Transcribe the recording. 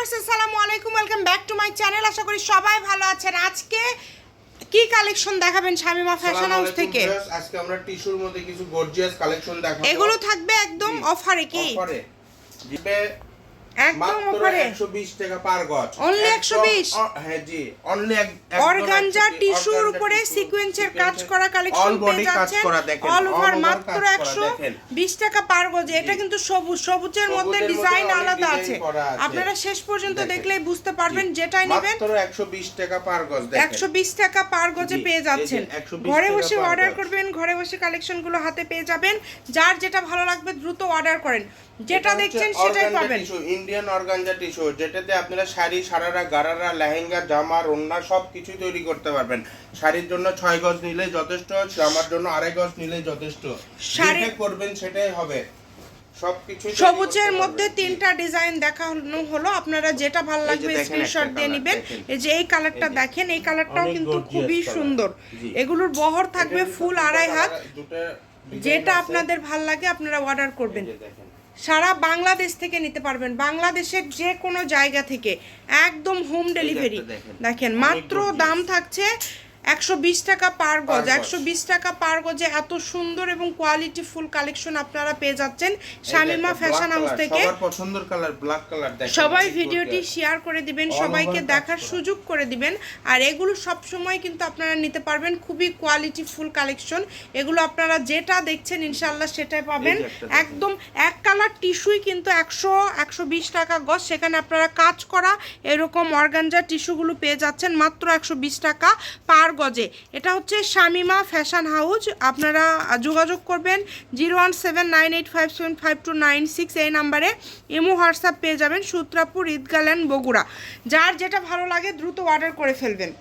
Viewers আসসালামু আলাইকুম welcome back to my channel. আশা করি সবাই ভালো আছেন। আজকে কি কালেকশন দেখাবেন শামিমা ফ্যাশন হাউস থেকে? আজকে আমরা টিস্যুর মধ্যে কিছু গর্জিয়াস কালেকশন দেখাবো। এগুলো থাকবে একদম অফারে কি? অফারে। একদম মাত্র অফারে 120 টাকা পার গজ। একদম 120? হ্যাঁ জি অনলি অর্গানজা টিস্যুর উপরে সিকোয়েন্সের কাজ করা কালেকশন পেয়ে যাচ্ছেন। অল ওভার মাত্র কাজ করা একশো দেখেন। বিশ টাকা পার গজে। এটা কিন্তু সবুজ সবুজের মধ্যে ডিজাইন আলাদা আছে। আপনারা শেষ পর্যন্ত। দেখলেই বুঝতে পারবেন যেটাই নেবেন। মাত্র 120 টাকা পার গজ দেখেন। একশো বিশ টাকা পার গজে পেয়ে যাচ্ছেন। ঘরে বসে অর্ডার করবেন ঘরে বসে কালেকশনগুলো হাতে পেয়ে যাবেন। যার যেটা ভালো লাগবে দ্রুত অর্ডার করেন। যেটা দেখছেন সেটাই পাবেন। ইন্ডিয়ান অর্গানজা টিস্যু যেটাতে আপনারা শাড়ি সারারা গারারা লেহেঙ্গা জামা ওড়না সব কিছুই তৈরি করতে পারবেন। শাড়ির জন্য ছয় গজ নিলে যথেষ্ট জামার জন্য আড়াই গজ নিলে যথেষ্ট। শাড়ি- যেটা করবেন সেটাই হবে। সবুজের মধ্যে তিনটা ডিজাইন দেখানো হলো। আপনারা যেটা ভালো লাগবে স্ক্রিনশট দিয়ে নেবেন। এই যে এই কালারটা দেখেন এই কালারটাও কিন্তু খুবই সুন্দর। এগুলোর বহর থাকবে ফুল আড়াই হাত। যেটা আপনাদের ভালো লাগে আপনারা অর্ডার করবেন। দেখেন। সারা বাংলাদেশ থেকে নিতে পারবেন। বাংলাদেশের যে কোনো জায়গা থেকে। একদম হোম ডেলিভারি দেখেন। মাত্র দাম থাকছে একশো বিশ টাকা পার গজ। একশো বিশ টাকা পার গজে এত সুন্দর এবং কোয়ালিটি ফুল কালেকশন আপনারা পেয়ে যাচ্ছেন শামিমা ফ্যাশন হাউস থেকে। পছন্দের কালার ব্ল্যাক কালার সবাই ভিডিওটি শেয়ার করে দিবেন সবাইকে দেখার সুযোগ করে দিবেন। আর এগুলো সব সময় কিন্তু আপনারা নিতে পারবেন খুবই কোয়ালিটি ফুল কালেকশন এগুলো আপনারা যেটা দেখছেন ইনশাল্লাহ সেটাই পাবেন। একদম এক কালার টিস্যুই কিন্তু একশো একশো বিশ টাকা গজ। সেখানে আপনারা কাজ করা এরকম অর্গানজা টিস্যুগুলো পেয়ে যাচ্ছেন মাত্র একশো বিশ টাকা পার গজে। এটা হচ্ছে শামিমা ফ্যাশন হাউস আপনারা যোগাযোগ করবেন zero one seven nine eight five seven five two nine six এই নাম্বারে। ইমো, হোয়াটসঅ্যাপ পেয়ে যাবেন সূত্রাপুর ঈদগাল্যান্ড বগুড়া। যার যেটা ভালো লাগে দ্রুত অর্ডার করে ফেলবেন।